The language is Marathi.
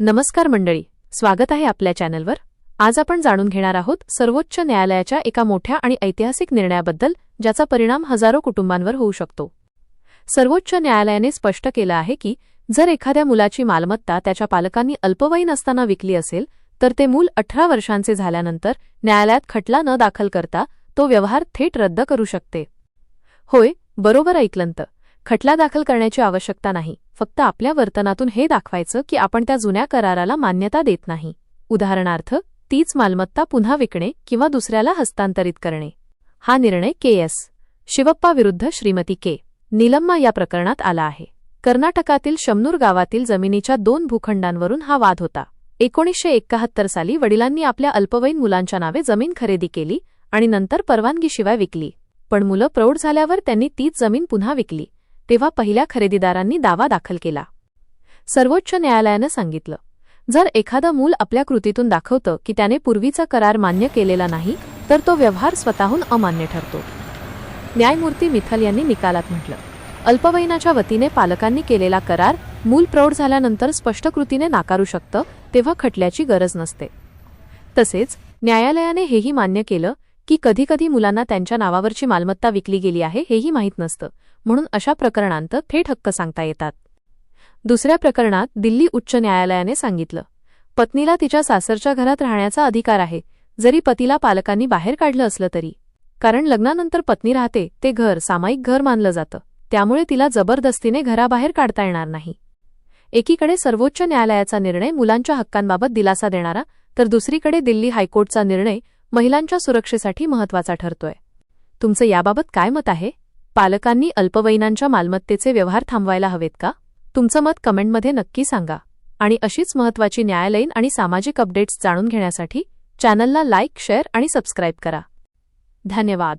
नमस्कार मंडळी स्वागत आहे आपल्या चॅनलवर. आज आपण जाणून घेणार आहोत सर्वोच्च न्यायालयाच्या एका मोठ्या आणि ऐतिहासिक निर्णयाबद्दल ज्याचा परिणाम हजारो कुटुंबांवर होऊ शकतो. सर्वोच्च न्यायालयाने स्पष्ट केलं आहे की जर एखाद्या मुलाची मालमत्ता त्याच्या पालकांनी अल्पवयीन असताना विकली असेल तर ते मूल अठरा वर्षांचे झाल्यानंतर न्यायालयात खटला न दाखल करता तो व्यवहार थेट रद्द करू शकते. होय बरोबर ऐकलंत. खटला दाखल करण्याची आवश्यकता नाही. फक्त आपल्या वर्तनातून हे दाखवायचं की आपण त्या जुन्या कराराला मान्यता देत नाही. उदाहरणार्थ तीच मालमत्ता पुन्हा विकणे किंवा दुसऱ्याला हस्तांतरित करणे. हा निर्णय के एस. शिवप्पा विरुद्ध श्रीमती के. निलम्मा या प्रकरणात आला आहे. कर्नाटकातील शमनूर गावातील जमिनीच्या दोन भूखंडांवरून हा वाद होता. एकोणीसशे एक्काहत्तर साली वडिलांनी आपल्या अल्पवयीन मुलांच्या नावे जमीन खरेदी केली आणि नंतर परवानगीशिवाय विकली. पण मुलं प्रौढ झाल्यावर त्यांनी तीच जमीन पुन्हा विकली. तेव्हा पहिल्या खरेदीदारांनी दावा दाखल केला. सर्वोच्च न्यायालयानं सांगितलं जर एखादं मूल आपल्या कृतीतून दाखवतं की त्याने पूर्वीचा करार मान्य केलेला नाही तर तो व्यवहार स्वतःहून अमान्य ठरतो. न्यायमूर्ती मिथल यांनी निकालात म्हटलं अल्पवयीनाच्या वतीने पालकांनी केलेला करार मूल प्रौढ झाल्यानंतर स्पष्ट कृतीने नाकारू शकतं तेव्हा खटल्याची गरज नसते. तसेच न्यायालयाने हेही मान्य केलं की कधीकधी मुलांना त्यांच्या नावावरची मालमत्ता विकली गेली आहे हेही माहीत नसतं. म्हणून अशा प्रकरणांत थेट हक्क सांगता येतात. दुसऱ्या प्रकरणात दिल्ली उच्च न्यायालयाने सांगितलं पत्नीला तिच्या सासरच्या घरात राहण्याचा अधिकार आहे जरी पतीला पालकांनी बाहेर काढलं असलं तरी. कारण लग्नानंतर पत्नी राहते ते घर सामायिक घर मानलं जातं त्यामुळे तिला जबरदस्तीने घराबाहेर काढता येणार नाही. एकीकडे सर्वोच्च न्यायालयाचा निर्णय मुलांच्या हक्कांबाबत दिलासा देणारा तर दुसरीकडे दिल्ली हायकोर्टचा निर्णय महिलांच्या सुरक्षेसाठी महत्त्वाचा ठरतोय. तुमचं याबाबत काय मत आहे? पालकांनी अल्पवयीनांच्या मालमत्तेचे व्यवहार थांबवायला हवेत का? तुमचं मत कमेंटमध्ये नक्की सांगा. आणि अशीच महत्त्वाची न्यायालयीन आणि सामाजिक अपडेट्स जाणून घेण्यासाठी चॅनलला लाईक शेअर आणि सबस्क्राईब करा. धन्यवाद.